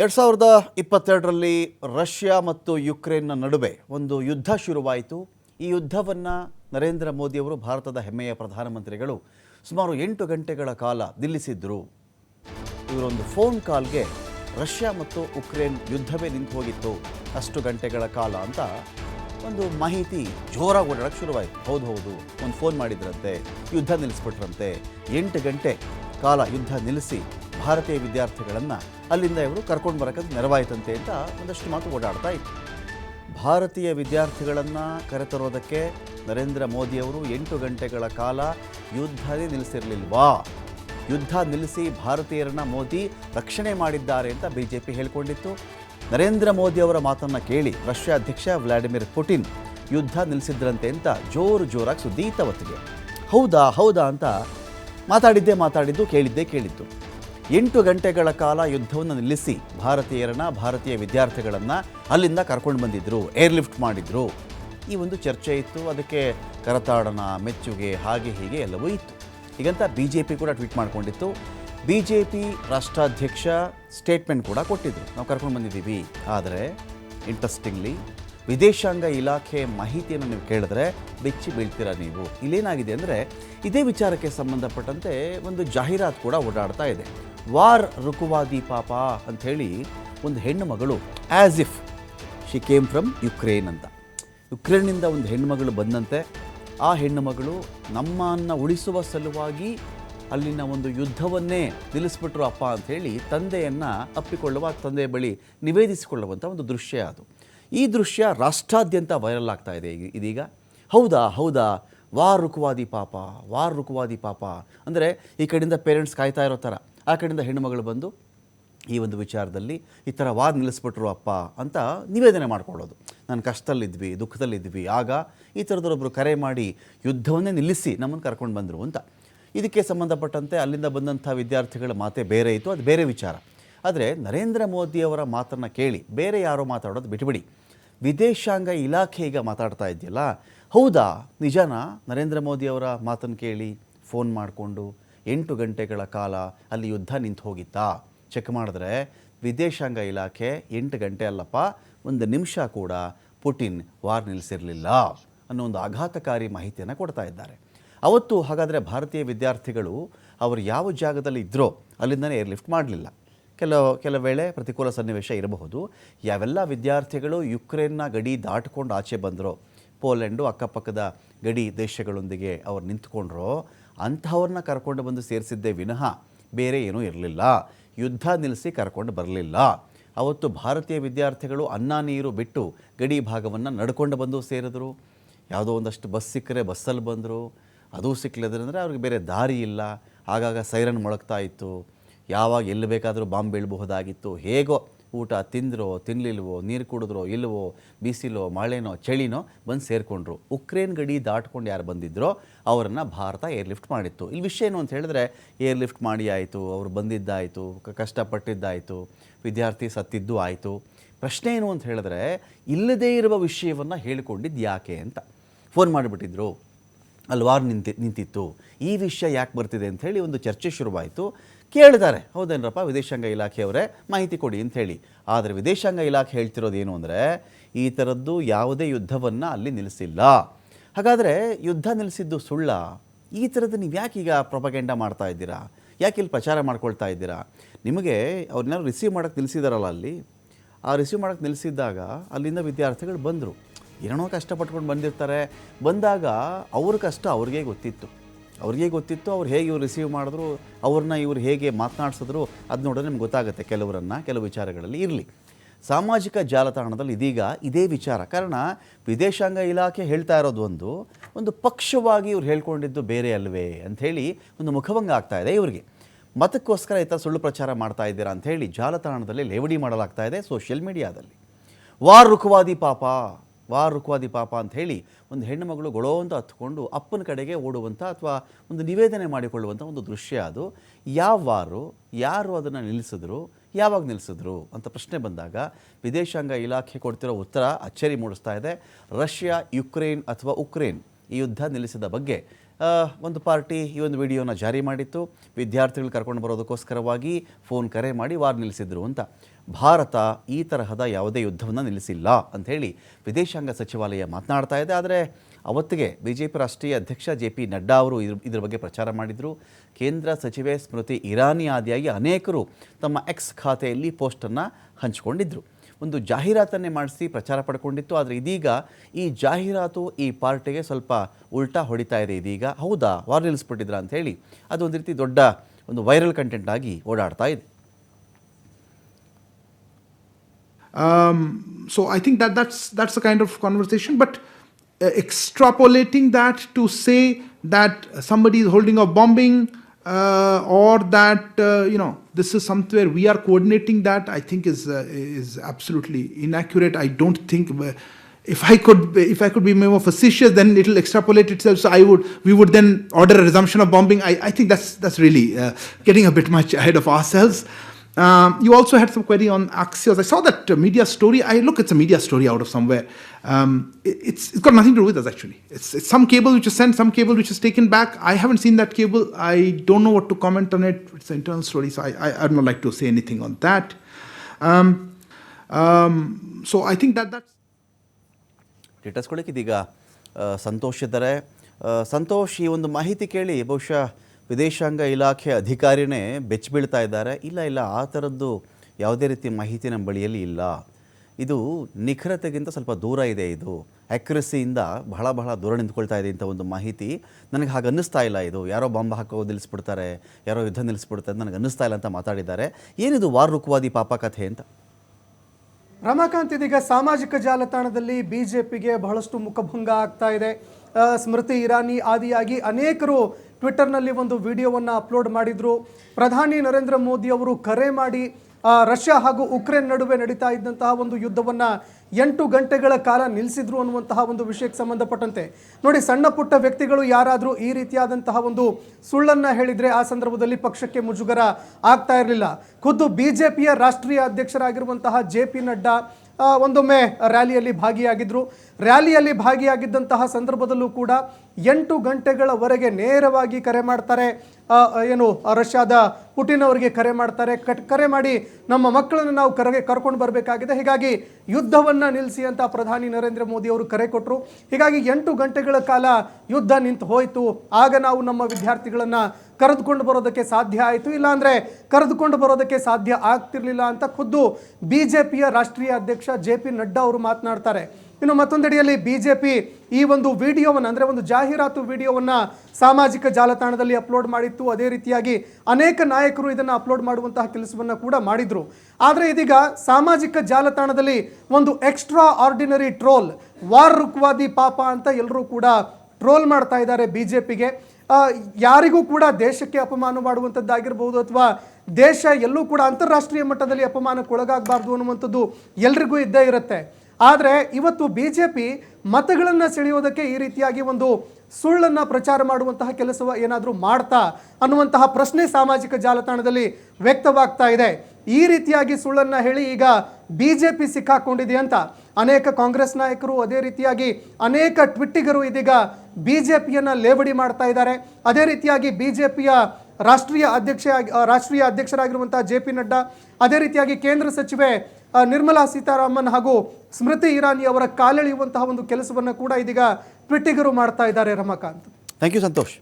ಎರಡು ಸಾವಿರದ ಇಪ್ಪತ್ತೆರಡರಲ್ಲಿ ರಷ್ಯಾ ಮತ್ತು ಯುಕ್ರೇನ್ನ ನಡುವೆ ಒಂದು ಯುದ್ಧ ಶುರುವಾಯಿತು. ಈ ಯುದ್ಧವನ್ನು ನರೇಂದ್ರ ಮೋದಿಯವರು ಭಾರತದ ಹೆಮ್ಮೆಯ ಪ್ರಧಾನಮಂತ್ರಿಗಳು ಸುಮಾರು ಎಂಟು ಗಂಟೆಗಳ ಕಾಲ ನಿಲ್ಲಿಸಿದ್ದರು ಇವರೊಂದು ಫೋನ್ ಕಾಲ್ಗೆ ರಷ್ಯಾ ಮತ್ತು ಉಕ್ರೇನ್ ಯುದ್ಧವೇ ನಿಂತು ಹೋಗಿತ್ತು. ಅಷ್ಟು ಗಂಟೆಗಳ ಕಾಲ ಅಂತ ಒಂದು ಮಾಹಿತಿ ಜೋರಾಗಿ ಓಡಾಡಕ್ಕೆ ಶುರುವಾಯಿತು. ಹೌದು ಹೌದು. ಒಂದು ಫೋನ್ ಮಾಡಿದ್ರಂತೆ, ಯುದ್ಧ ನಿಲ್ಲಿಸ್ಬಿಟ್ರಂತೆ. ಎಂಟು ಗಂಟೆ ಕಾಲ ಯುದ್ಧ ನಿಲ್ಲಿಸಿ ಭಾರತೀಯ ವಿದ್ಯಾರ್ಥಿಗಳನ್ನು ಅಲ್ಲಿಂದ ಇವರು ಕರ್ಕೊಂಡು ಬರೋಕ್ಕಂತ ನೆರವಾಯಿತಂತೆ ಅಂತ ಒಂದಷ್ಟು ಮಾತು ಓಡಾಡ್ತಾ ಇತ್ತು. ಭಾರತೀಯ ವಿದ್ಯಾರ್ಥಿಗಳನ್ನು ಕರೆತರೋದಕ್ಕೆ ನರೇಂದ್ರ ಮೋದಿಯವರು ಎಂಟು ಗಂಟೆಗಳ ಕಾಲ ಯುದ್ಧವೇ ನಿಲ್ಲಿಸಿರಲಿಲ್ವಾ? ಯುದ್ಧ ನಿಲ್ಲಿಸಿ ಭಾರತೀಯರನ್ನ ಮೋದಿ ರಕ್ಷಣೆ ಮಾಡಿದ್ದಾರೆ ಅಂತ ಬಿ ಜೆ ಪಿ ಹೇಳಿಕೊಂಡಿತ್ತು. ನರೇಂದ್ರ ಮೋದಿಯವರ ಮಾತನ್ನು ಕೇಳಿ ರಷ್ಯಾ ಅಧ್ಯಕ್ಷ ವ್ಲಾಡಿಮಿರ್ ಪುಟಿನ್ ಯುದ್ಧ ನಿಲ್ಲಿಸಿದ್ರಂತೆ ಅಂತ ಜೋರು ಜೋರಾಗಿ ಸುದ್ದಿ ಇತ್ತವತ್ತಿಗೆ ಹೌದಾ ಹೌದಾ ಅಂತ ಮಾತಾಡಿದ್ದೇ ಮಾತಾಡಿದ್ದು, ಕೇಳಿದ್ದೇ ಕೇಳಿದ್ದು. ಎಂಟು ಗಂಟೆಗಳ ಕಾಲ ಯುದ್ಧವನ್ನು ನಿಲ್ಲಿಸಿ ಭಾರತೀಯರನ್ನ, ಭಾರತೀಯ ವಿದ್ಯಾರ್ಥಿಗಳನ್ನು ಅಲ್ಲಿಂದ ಕರ್ಕೊಂಡು ಬಂದಿದ್ದರು ಏರ್ಲಿಫ್ಟ್ ಮಾಡಿದ್ರು. ಈ ಒಂದು ಚರ್ಚೆ ಇತ್ತು. ಅದಕ್ಕೆ ಕರತಾಡನ, ಮೆಚ್ಚುಗೆ, ಹಾಗೆ ಹೀಗೆ ಎಲ್ಲವೂ ಇತ್ತು. ಹೀಗಂತ ಬಿ ಜೆ ಪಿ ಕೂಡ ಟ್ವೀಟ್ ಮಾಡಿಕೊಂಡಿತ್ತು. ಬಿ ಜೆ ಪಿ ರಾಷ್ಟ್ರಾಧ್ಯಕ್ಷ ಸ್ಟೇಟ್ಮೆಂಟ್ ಕೂಡ ಕೊಟ್ಟಿದ್ರು. ನಾವು ಕರ್ಕೊಂಡು ಬಂದಿದ್ದೀವಿ. ಆದರೆ ಇಂಟ್ರೆಸ್ಟಿಂಗ್ಲಿ ವಿದೇಶಾಂಗ ಇಲಾಖೆ ಮಾಹಿತಿಯನ್ನು ನೀವು ಕೇಳಿದ್ರೆ ಬೆಚ್ಚಿ ಬೀಳ್ತೀರಾ ನೀವು? ಇಲ್ಲೇನಾಗಿದೆ ಅಂದರೆ ಇದೇ ವಿಚಾರಕ್ಕೆ ಸಂಬಂಧಪಟ್ಟಂತೆ ಒಂದು ಜಾಹೀರಾತು ಕೂಡ ಓಡಾಡ್ತಾ ಇದೆ. ವಾರ್ ರುಕುವಾದಿ ಪಾಪ ಅಂಥೇಳಿ ಒಂದು ಹೆಣ್ಣು ಮಗಳು as if she came from Ukraine ಅಂತ. ಯುಕ್ರೇನ್ನಿಂದ ಒಂದು ಹೆಣ್ಣುಮಗಳು ಬಂದಂತೆ, ಆ ಹೆಣ್ಣು ಮಗಳು ನಮ್ಮನ್ನು ಉಳಿಸುವ ಸಲುವಾಗಿ ಅಲ್ಲಿನ ಒಂದು ಯುದ್ಧವನ್ನೇ ನಿಲ್ಲಿಸ್ಬಿಟ್ರು ಅಪ್ಪ ಅಂಥೇಳಿ ತಂದೆಯನ್ನು ಅಪ್ಪಿಕೊಳ್ಳುವ ತಂದೆಯ ಬಳಿ ನಿವೇದಿಸಿಕೊಳ್ಳುವಂಥ ಒಂದು ದೃಶ್ಯ ಅದು. ಈ ದೃಶ್ಯ ರಾಷ್ಟ್ರಾದ್ಯಂತ ವೈರಲ್ ಆಗ್ತಾ ಇದೆ ಇದೀಗ. ಹೌದಾ ಹೌದಾ, ವಾರ್ ರುಕುವಾದಿ ಪಾಪ, ವಾರ್ ರುಕುವಾದಿ ಪಾಪ. ಅಂದರೆ ಈ ಕಡೆಯಿಂದ ಪೇರೆಂಟ್ಸ್ ಕಾಯ್ತಾ ಇರೋ ಥರ ಆ ಕಡೆಯಿಂದ ಹೆಣ್ಣುಮಗಳು ಬಂದು ಈ ಒಂದು ವಿಚಾರದಲ್ಲಿ, ಈ ಥರ ವಾದ ನಿಲ್ಲಿಸ್ಬಿಟ್ರು ಅಪ್ಪ ಅಂತ ನಿವೇದನೆ ಮಾಡ್ಕೊಳ್ಳೋದು. ನಾನು ಕಷ್ಟದಲ್ಲಿದ್ವಿ, ದುಃಖದಲ್ಲಿದ್ವಿ, ಆಗ ಈ ಥರದವರೊಬ್ಬರು ಕರೆ ಮಾಡಿ ಯುದ್ಧವನ್ನೇ ನಿಲ್ಲಿಸಿ ನಮ್ಮನ್ನು ಕರ್ಕೊಂಡು ಬಂದರು ಅಂತ. ಇದಕ್ಕೆ ಸಂಬಂಧಪಟ್ಟಂತೆ ಅಲ್ಲಿಂದ ಬಂದಂಥ ವಿದ್ಯಾರ್ಥಿಗಳ ಮಾತೆ ಬೇರೆ ಇತ್ತು, ಅದು ಬೇರೆ ವಿಚಾರ. ಆದರೆ ನರೇಂದ್ರ ಮೋದಿಯವರ ಮಾತನ್ನು ಕೇಳಿ ಬೇರೆ ಯಾರೋ ಮಾತಾಡೋದು ಬಿಟ್ಬಿಡಿ. ವಿದೇಶಾಂಗ ಇಲಾಖೆ ಈಗ ಮಾತಾಡ್ತಾ ಇದೆಯಲ್ಲ, ಹೌದಾ? ನಿಜಾನ? ನರೇಂದ್ರ ಮೋದಿಯವರ ಮಾತನ್ನು ಕೇಳಿ, ಫೋನ್ ಮಾಡಿಕೊಂಡು ಎಂಟು ಗಂಟೆಗಳ ಕಾಲ ಅಲ್ಲಿ ಯುದ್ಧ ನಿಂತು ಹೋಗಿತ್ತಾ. ಚೆಕ್ ಮಾಡಿದ್ರೆ ವಿದೇಶಾಂಗ ಇಲಾಖೆ ಎಂಟು ಗಂಟೆ ಅಲ್ಲಪ್ಪ, ಒಂದು ನಿಮಿಷ ಕೂಡ ಪುಟಿನ್ ವಾರ್ ನಿಲ್ಲಿಸಿರಲಿಲ್ಲ ಅನ್ನೋ ಒಂದು ಆಘಾತಕಾರಿ ಮಾಹಿತಿಯನ್ನು ಕೊಡ್ತಾ ಇದ್ದಾರೆ. ಅವತ್ತು ಹಾಗಾದರೆ ಭಾರತೀಯ ವಿದ್ಯಾರ್ಥಿಗಳು ಅವರು ಯಾವ ಜಾಗದಲ್ಲಿ ಇದ್ದರೋ ಅಲ್ಲಿಂದನೇ ಏರ್ಲಿಫ್ಟ್ ಮಾಡಲಿಲ್ಲ. ಕೆಲವು ಕೆಲವು ವೇಳೆ ಪ್ರತಿಕೂಲ ಸನ್ನಿವೇಶ ಇರಬಹುದು. ಯಾವೆಲ್ಲ ವಿದ್ಯಾರ್ಥಿಗಳು ಯುಕ್ರೇನ್ನ ಗಡಿ ದಾಟ್ಕೊಂಡು ಆಚೆ ಬಂದರೋ, ಪೋಲೆಂಡು ಅಕ್ಕಪಕ್ಕದ ಗಡಿ ದೇಶಗಳೊಂದಿಗೆ ಅವ್ರು ನಿಂತ್ಕೊಂಡ್ರೋ ಅಂಥವ್ರನ್ನ ಕರ್ಕೊಂಡು ಬಂದು ಸೇರಿಸಿದ್ದೇ ವಿನಃ ಬೇರೆ ಏನೂ ಇರಲಿಲ್ಲ. ಯುದ್ಧ ನಿಲ್ಲಿಸಿ ಕರ್ಕೊಂಡು ಬರಲಿಲ್ಲ. ಅವತ್ತು ಭಾರತೀಯ ವಿದ್ಯಾರ್ಥಿಗಳು ಅನ್ನ ನೀರು ಬಿಟ್ಟು ಗಡಿ ಭಾಗವನ್ನು ನಡ್ಕೊಂಡು ಬಂದು ಸೇರಿದ್ರು. ಯಾವುದೋ ಒಂದಷ್ಟು ಬಸ್ ಸಿಕ್ಕರೆ ಬಸ್ಸಲ್ಲಿ ಬಂದರು. ಅದು ಸಿಕ್ಕಲಿದ್ರೆ ಅವ್ರಿಗೆ ಬೇರೆ ದಾರಿ ಇಲ್ಲ. ಆಗಾಗ ಸೈರನ್ ಮೊಳಗ್ತಾ ಇತ್ತು. ಯಾವಾಗ ಎಲ್ಲಿ ಬೇಕಾದರೂ ಬಾಂಬ್ ಬೀಳಬಹುದಾಗಿತ್ತು. ಹೇಗೋ ಊಟ ತಿಂದ್ರೋ ತಿನ್ನಲಿಲ್ವೋ ನೀರು ಕುಡಿದ್ರೋ ಇಲ್ಲವೋ ಬಿಸಿಲೋ, ಮಳೆನೋ, ಚಳಿನೋ ಬಂದು ಸೇರಿಕೊಂಡ್ರು. ಉಕ್ರೇನ್ ಗಡಿ ದಾಟ್ಕೊಂಡು ಯಾರು ಬಂದಿದ್ರೋ ಅವರನ್ನು ಭಾರತ ಏರ್ಲಿಫ್ಟ್ ಮಾಡಿತ್ತು. ಇಲ್ಲಿ ವಿಷಯ ಏನು ಅಂತ ಹೇಳಿದ್ರೆ, ಏರ್ಲಿಫ್ಟ್ ಮಾಡಿ ಆಯಿತು, ಅವರು ಬಂದಿದ್ದಾಯಿತು ಕಷ್ಟಪಟ್ಟಿದ್ದಾಯಿತು, ವಿದ್ಯಾರ್ಥಿ ಸತ್ತಿದ್ದು ಆಯಿತು. ಪ್ರಶ್ನೆ ಏನು ಅಂತ ಹೇಳಿದ್ರೆ, ಇಲ್ಲದೇ ಇರುವ ವಿಷಯವನ್ನು ಹೇಳಿಕೊಂಡಿದ್ದು ಯಾಕೆ ಅಂತ. ಫೋನ್ ಮಾಡಿಬಿಟ್ಟಿದ್ರು. ಅಲ್ಲಿ ನಿಂತಿ, ನಿಂತಿತ್ತು. ಈ ವಿಷಯ ಯಾಕೆ ಬರ್ತಿದೆ ಅಂತ ಹೇಳಿ ಒಂದು ಚರ್ಚೆ ಶುರುವಾಯಿತು. ಕೇಳಿದ್ದಾರೆ ಹೌದೇನರಪ್ಪ, ವಿದೇಶಾಂಗ ಇಲಾಖೆಯವರೇ ಮಾಹಿತಿ ಕೊಡಿ ಅಂತ ಹೇಳಿ. ಆದರೆ ವಿದೇಶಾಂಗ ಇಲಾಖೆ ಹೇಳ್ತಿರೋದು ಏನು ಅಂದರೆ, ಈ ಥರದ್ದು ಯಾವುದೇ ಯುದ್ಧವನ್ನು ಅಲ್ಲಿ ನಿಲ್ಲಿಸಿಲ್ಲ ಹಾಗಾದರೆ ಯುದ್ಧ ನಿಲ್ಲಿಸಿದ್ದು ಸುಳ್ಳ. ಈ ಥರದ್ದು ನೀವು ಯಾಕೆ ಈಗ ಪ್ರೊಪಗೆಂಡ ಮಾಡ್ತಾ ಇದ್ದೀರಾ? ಯಾಕೆ ಇಲ್ಲಿ ಪ್ರಚಾರ ಮಾಡ್ಕೊಳ್ತಾ ಇದ್ದೀರಾ? ನಿಮಗೆ ಅವ್ರನ್ನ ರಿಸೀವ್ ಮಾಡೋಕ್ಕೆ ನಿಲ್ಲಿಸಿದಾರಲ್ಲ ಅಲ್ಲಿ. ಆ ರಿಸೀವ್ ಮಾಡೋಕ್ಕೆ ನಿಲ್ಲಿಸಿದ್ದಾಗ ಅಲ್ಲಿಂದ ವಿದ್ಯಾರ್ಥಿಗಳು ಬಂದರು. ಏನೋ ಕಷ್ಟಪಟ್ಕೊಂಡು ಬಂದಿರ್ತಾರೆ. ಬಂದಾಗ ಅವ್ರ ಕಷ್ಟ ಅವ್ರಿಗೆ ಗೊತ್ತಿತ್ತು. ಅವ್ರಿಗೆ ಗೊತ್ತಿತ್ತು ಅವ್ರು ಹೇಗೆ ಇವ್ರು ರಿಸೀವ್ ಮಾಡಿದ್ರು, ಅವ್ರನ್ನ ಇವ್ರು ಹೇಗೆ ಮಾತನಾಡ್ಸಿದ್ರು, ಅದು ನೋಡಿದ್ರೆ ನಿಮ್ಗೆ ಗೊತ್ತಾಗುತ್ತೆ ಕೆಲವರನ್ನು, ಕೆಲವು ವಿಚಾರಗಳಲ್ಲಿ ಇರಲಿ. ಸಾಮಾಜಿಕ ಜಾಲತಾಣದಲ್ಲಿ ಇದೀಗ ಇದೇ ವಿಚಾರ. ಕಾರಣ ವಿದೇಶಾಂಗ ಇಲಾಖೆ ಹೇಳ್ತಾ ಇರೋದು ಒಂದು ಒಂದು ಪಕ್ಷವಾಗಿ ಇವ್ರು ಹೇಳ್ಕೊಂಡಿದ್ದು ಬೇರೆ ಅಲ್ವೇ ಅಂಥೇಳಿ ಒಂದು ಮುಖಭಂಗ ಆಗ್ತಾ ಇದೆ ಇವರಿಗೆ. ಮತಕ್ಕೋಸ್ಕರ ಈ ಥರ ಸುಳ್ಳು ಪ್ರಚಾರ ಮಾಡ್ತಾ ಇದ್ದೀರಾ ಅಂಥೇಳಿ ಜಾಲತಾಣದಲ್ಲಿ ಲೇವಡಿ ಮಾಡಲಾಗ್ತಾ ಇದೆ ಸೋಷಿಯಲ್ ಮೀಡಿಯಾದಲ್ಲಿ. ವಾರ್ ರುಖವಾದಿ ಪಾಪ. ವಾರ್ ರುಕ್ವಾದಿ ಪಾಪ ಅಂತ ಹೇಳಿ ಒಂದು ಹೆಣ್ಣು ಮಗಳು ಗೊಳೋ ಅಂತ ಹತ್ಕೊಂಡು ಅಪ್ಪನ ಕಡೆಗೆ ಓಡುವಂಥ ಅಥವಾ ಒಂದು ನಿವೇದನೆ ಮಾಡಿಕೊಳ್ಳುವಂಥ ಒಂದು ದೃಶ್ಯ ಅದು. ಯಾವ ವಾರು, ಯಾರು ಅದನ್ನು ನಿಲ್ಲಿಸಿದ್ರು, ಯಾವಾಗ ನಿಲ್ಲಿಸಿದ್ರು ಅಂತ ಪ್ರಶ್ನೆ ಬಂದಾಗ ವಿದೇಶಾಂಗ ಇಲಾಖೆ ಕೊಡ್ತಿರೋ ಉತ್ತರ ಅಚ್ಚರಿ ಮೂಡಿಸ್ತಾ ಇದೆ. ರಷ್ಯಾ, ಯುಕ್ರೇನ್ ಅಥವಾ ಉಕ್ರೇನ್ ಈ ಯುದ್ಧ ನಿಲ್ಲಿಸಿದ ಬಗ್ಗೆ ಒಂದು ಪಾರ್ಟಿ ಈ ಒಂದು ವಿಡಿಯೋನ ಜಾರಿ ಮಾಡಿತ್ತು. ವಿದ್ಯಾರ್ಥಿಗಳು ಕರ್ಕೊಂಡು ಬರೋದಕ್ಕೋಸ್ಕರವಾಗಿ ಫೋನ್ ಕರೆ ಮಾಡಿ ವಾರ್ ನಿಲ್ಲಿಸಿದ್ರು ಅಂತ. ಭಾರತ ಈ ತರಹದ ಯಾವುದೇ ಯುದ್ಧವನ್ನು ನಿಲ್ಲಿಸಿಲ್ಲ ಅಂಥೇಳಿ ವಿದೇಶಾಂಗ ಸಚಿವಾಲಯ ಮಾತನಾಡ್ತಾ ಇದೆ. ಆದರೆ ಅವತ್ತಿಗೆ ಬಿ ಜೆ ರಾಷ್ಟ್ರೀಯ ಅಧ್ಯಕ್ಷ ಜೆ ಪಿ ನಡ್ಡಾ ಅವರು ಇದ್ರ ಇದ್ರ ಬಗ್ಗೆ ಪ್ರಚಾರ ಮಾಡಿದರು. ಕೇಂದ್ರ ಸಚಿವೆ ಸ್ಮೃತಿ ಇರಾನಿ ಆದಿಯಾಗಿ ಅನೇಕರು ತಮ್ಮ ಎಕ್ಸ್ ಖಾತೆಯಲ್ಲಿ ಪೋಸ್ಟನ್ನು ಹಂಚಿಕೊಂಡಿದ್ದರು ಒಂದು ಜಾಹೀರಾತನ್ನೇ ಮಾಡಿಸಿ ಪ್ರಚಾರ ಪಡ್ಕೊಂಡಿತ್ತು. ಆದರೆ ಇದೀಗ ಈ ಜಾಹೀರಾತು ಈ ಪಾರ್ಟಿಗೆ ಸ್ವಲ್ಪ ಉಲ್ಟಾ ಹೊಡಿತಾ ಇದೆ ಇದೀಗ. ಹೌದಾ? ವಾರ್ ನಿಲ್ಲಿಸ್ಬಿಟ್ಟಿದ್ರ ಅದು ಒಂದು ರೀತಿ ದೊಡ್ಡ ಒಂದು ವೈರಲ್ ಕಂಟೆಂಟ್ ಆಗಿ ಓಡಾಡ್ತಾ ಇದೆ. Um, so I think that that's that's the kind of conversation. But uh, extrapolating that to say that somebody is holding off bombing uh, or that uh, you know this is somewhere we are coordinating that, I think is uh, is absolutely inaccurate. I don't think. uh, if I could, if I could be more facetious, then it'll extrapolate itself. So I would, we would then order a resumption of bombing. I, I think that's that's really uh, getting a bit much ahead of ourselves. Um, you also had some query on Axios. I saw that uh, media story. I look, it's a media story out of somewhere. Um, it- it's, it's got nothing to do with us actually. It's, it's some cable which is sent, some cable which is taken back. I haven't seen that cable. I don't know what to comment on it. It's an internal story, so I, I, I'd not like to say anything on that. Um, um, so I think that that's. ಟಿಟಸ್ಕೊಳ್ಳಿಕ್ಕೆ ಇದೀಗ ಆ, ಸಂತೋಷ್ ಇದ್ದಾರೆ ಆ, ಸಂತೋಷ್ ಈ ಒಂದು ಮಾಹಿತಿ ಕೇಳಿ ಬಹುಶಃ ವಿದೇಶಾಂಗ ಇಲಾಖೆ ಅಧಿಕಾರಿನೇ ಬೆಚ್ಚಿಬೀಳ್ತಾ ಇದ್ದಾರೆ. ಇಲ್ಲ ಇಲ್ಲ, ಆ ಥರದ್ದು ಯಾವುದೇ ರೀತಿ ಮಾಹಿತಿ ನಮ್ಮ ಬಳಿಯಲ್ಲಿ ಇಲ್ಲ. ಇದು ನಿಖರತೆಗಿಂತ ಸ್ವಲ್ಪ ದೂರ ಇದೆ ಇದು. ಆ್ಯಕ್ಯುರಸಿಯಿಂದ ಬಹಳ ಬಹಳ ದೂರ ನಿಂತ್ಕೊಳ್ತಾ ಇದೆ ಅಂತ ಒಂದು ಮಾಹಿತಿ. ನನಗೆ ಹಾಗೆ ಅನ್ನಿಸ್ತಾ ಇಲ್ಲ ಇದು. ಯಾರೋ ಬಾಂಬ್ ಹಾಕೋ ನಿಲ್ಲಿಸ್ಬಿಡ್ತಾರೆ, ಯಾರೋ ಯುದ್ಧ ನಿಲ್ಲಿಸ್ಬಿಡ್ತಾರೆ ನನಗೆ ಅನ್ನಿಸ್ತಾ ಇಲ್ಲ ಅಂತ ಮಾತಾಡಿದ್ದಾರೆ. ಏನಿದು ವಾರ್ ರುಕ್ವಾದಿ ಪಾಪ ಕಥೆ ಅಂತ? ರಮಾಕಾಂತ್ ಇದೀಗ ಸಾಮಾಜಿಕ ಜಾಲತಾಣದಲ್ಲಿ ಬಿಜೆಪಿಗೆ ಬಹಳಷ್ಟು ಮುಖಭಂಗ ಆಗ್ತಾ ಇದೆ. ಸ್ಮೃತಿ ಇರಾನಿ ಆದಿಯಾಗಿ ಅನೇಕರು ಟ್ವಿಟ್ಟರ್ನಲ್ಲಿ ಒಂದು ವಿಡಿಯೋವನ್ನು ಅಪ್ಲೋಡ್ ಮಾಡಿದರು. ಪ್ರಧಾನಿ ನರೇಂದ್ರ ಮೋದಿ ಅವರು ಕರೆ ಮಾಡಿ ರಷ್ಯಾ ಹಾಗೂ ಉಕ್ರೇನ್ ನಡುವೆ ನಡೀತಾ ಇದ್ದಂತಹ ಒಂದು ಯುದ್ಧವನ್ನು ಎಂಟು ಗಂಟೆಗಳ ಕಾಲ ನಿಲ್ಲಿಸಿದ್ರು ಅನ್ನುವಂತಹ ಒಂದು ವಿಷಯಕ್ಕೆ ಸಂಬಂಧಪಟ್ಟಂತೆ. ನೋಡಿ, ಸಣ್ಣ ಪುಟ್ಟ ವ್ಯಕ್ತಿಗಳು ಯಾರಾದರೂ ಈ ರೀತಿಯಾದಂತಹ ಒಂದು ಸುಳ್ಳನ್ನು ಹೇಳಿದರೆ ಆ ಸಂದರ್ಭದಲ್ಲಿ ಪಕ್ಷಕ್ಕೆ ಮುಜುಗರ ಆಗ್ತಾ ಇರಲಿಲ್ಲ. ಖುದ್ದು ಬಿ ಜೆ ಪಿಯ ರಾಷ್ಟ್ರೀಯ ಅಧ್ಯಕ್ಷರಾಗಿರುವಂತಹ ಜೆ ಪಿ ನಡ್ಡಾ ಒಂದೊಮ್ಮೆ ರ್ಯಾಲಿಯಲ್ಲಿ ಭಾಗಿಯಾಗಿದ್ದರು ರ್ಯಾಲಿಯಲ್ಲಿ ಭಾಗಿಯಾಗಿದ್ದಂತಹ ಸಂದರ್ಭದಲ್ಲೂ ಕೂಡ ಎಂಟು ಗಂಟೆಗಳವರೆಗೆ ನೇರವಾಗಿ ಕರೆ ಮಾಡ್ತಾರೆ. ಏನು ರಷ್ಯಾದ ಪುಟಿನ್ ಅವರಿಗೆ ಕರೆ ಮಾಡ್ತಾರೆ. ಕಟ್, ಕರೆ ಮಾಡಿ ನಮ್ಮ ಮಕ್ಕಳನ್ನು ನಾವು ಕರೆಗೆ ಕರ್ಕೊಂಡು ಬರಬೇಕಾಗಿದೆ. ಹೀಗಾಗಿ ಯುದ್ಧವನ್ನು ನಿಲ್ಲಿಸಿ ಅಂತ ಪ್ರಧಾನಿ ನರೇಂದ್ರ ಮೋದಿ ಅವರು ಕರೆ ಕೊಟ್ಟರು ಹೀಗಾಗಿ ಎಂಟು ಗಂಟೆಗಳ ಕಾಲ ಯುದ್ಧ ನಿಂತು ಹೋಯಿತು. ಆಗ ನಾವು ನಮ್ಮ ವಿದ್ಯಾರ್ಥಿಗಳನ್ನು ಕರೆದುಕೊಂಡು ಬರೋದಕ್ಕೆ ಸಾಧ್ಯ ಆಯಿತು. ಇಲ್ಲಾಂದರೆ ಕರೆದುಕೊಂಡು ಬರೋದಕ್ಕೆ ಸಾಧ್ಯ ಆಗ್ತಿರಲಿಲ್ಲ ಅಂತ ಖುದ್ದು ಬಿ ಜೆ ಪಿಯ ರಾಷ್ಟ್ರೀಯ ಅಧ್ಯಕ್ಷ ಜೆ ಪಿ ನಡ್ಡಾ ಅವರು ಮಾತನಾಡ್ತಾರೆ. ಇನ್ನು ಮತ್ತೊಂದೆಡೆಯಲ್ಲಿ ಬಿಜೆಪಿ ಈ ಒಂದು ವಿಡಿಯೋವನ್ನು, ಅಂದರೆ ಒಂದು ಜಾಹೀರಾತು ವಿಡಿಯೋವನ್ನು ಸಾಮಾಜಿಕ ಜಾಲತಾಣದಲ್ಲಿ ಅಪ್ಲೋಡ್ ಮಾಡಿತ್ತು. ಅದೇ ರೀತಿಯಾಗಿ ಅನೇಕ ನಾಯಕರು ಇದನ್ನು ಅಪ್ಲೋಡ್ ಮಾಡುವಂತಹ ಕೆಲಸವನ್ನು ಕೂಡ ಮಾಡಿದರು. ಆದರೆ ಇದೀಗ ಸಾಮಾಜಿಕ ಜಾಲತಾಣದಲ್ಲಿ ಒಂದು ಎಕ್ಸ್ಟ್ರಾ ಆರ್ಡಿನರಿ ಟ್ರೋಲ್ ವಾರ್ ರುಕ್ವಾದಿ ಪಾಪ ಅಂತ ಎಲ್ಲರೂ ಕೂಡ ಟ್ರೋಲ್ ಮಾಡ್ತಾ ಇದ್ದಾರೆ ಬಿಜೆಪಿಗೆ. ಯಾರಿಗೂ ಕೂಡ ದೇಶಕ್ಕೆ ಅಪಮಾನ ಮಾಡುವಂಥದ್ದಾಗಿರ್ಬೋದು ಅಥವಾ ದೇಶ ಎಲ್ಲೂ ಕೂಡ ಅಂತಾರಾಷ್ಟ್ರೀಯ ಮಟ್ಟದಲ್ಲಿ ಅಪಮಾನಕ್ಕೆ ಒಳಗಾಗಬಾರ್ದು ಅನ್ನುವಂಥದ್ದು ಎಲ್ರಿಗೂ ಇದ್ದೇ ಇರುತ್ತೆ. ಆದರೆ ಇವತ್ತು ಬಿ ಜೆ ಪಿ ಮತಗಳನ್ನು ಸೆಳೆಯೋದಕ್ಕೆ ಈ ರೀತಿಯಾಗಿ ಒಂದು ಸುಳ್ಳನ್ನು ಪ್ರಚಾರ ಮಾಡುವಂತಹ ಕೆಲಸ ಏನಾದರೂ ಮಾಡ್ತಾ ಅನ್ನುವಂತಹ ಪ್ರಶ್ನೆ ಸಾಮಾಜಿಕ ಜಾಲತಾಣದಲ್ಲಿ ವ್ಯಕ್ತವಾಗ್ತಾ ಇದೆ. ಈ ರೀತಿಯಾಗಿ ಸುಳ್ಳನ್ನು ಹೇಳಿ ಈಗ ಬಿ ಜೆ ಪಿ ಸಿಕ್ಕಾಕೊಂಡಿದೆ ಅಂತ ಅನೇಕ ಕಾಂಗ್ರೆಸ್ ನಾಯಕರು ಅದೇ ರೀತಿಯಾಗಿ ಅನೇಕ ಟ್ವಿಟ್ಟಿಗರು ಇದೀಗ ಬಿ ಜೆ ಪಿಯನ್ನು ಲೇವಡಿ ಮಾಡ್ತಾ ಇದ್ದಾರೆ. ಅದೇ ರೀತಿಯಾಗಿ ಬಿ ಜೆ ಪಿಯ ರಾಷ್ಟ್ರೀಯ ಅಧ್ಯಕ್ಷ ರಾಷ್ಟ್ರೀಯ ಅಧ್ಯಕ್ಷರಾಗಿರುವಂತಹ ಜೆ ಪಿ ನಡ್ಡಾ, ಅದೇ ರೀತಿಯಾಗಿ ಕೇಂದ್ರ ಸಚಿವೆ ನಿರ್ಮಲಾ ಸೀತಾರಾಮನ್ ಹಾಗೂ ಸ್ಮೃತಿ ಇರಾನಿ ಅವರ ಕಾಲೆಳೆಯುವಂತಹ ಒಂದು ಕೆಲಸವನ್ನು ಕೂಡ ಇದೀಗ ಟ್ವಿಟ್ಟಿಗರು ಮಾಡ್ತಾ ಇದ್ದಾರೆ ರಮಾಕಾಂತ್. Thank you Santosh.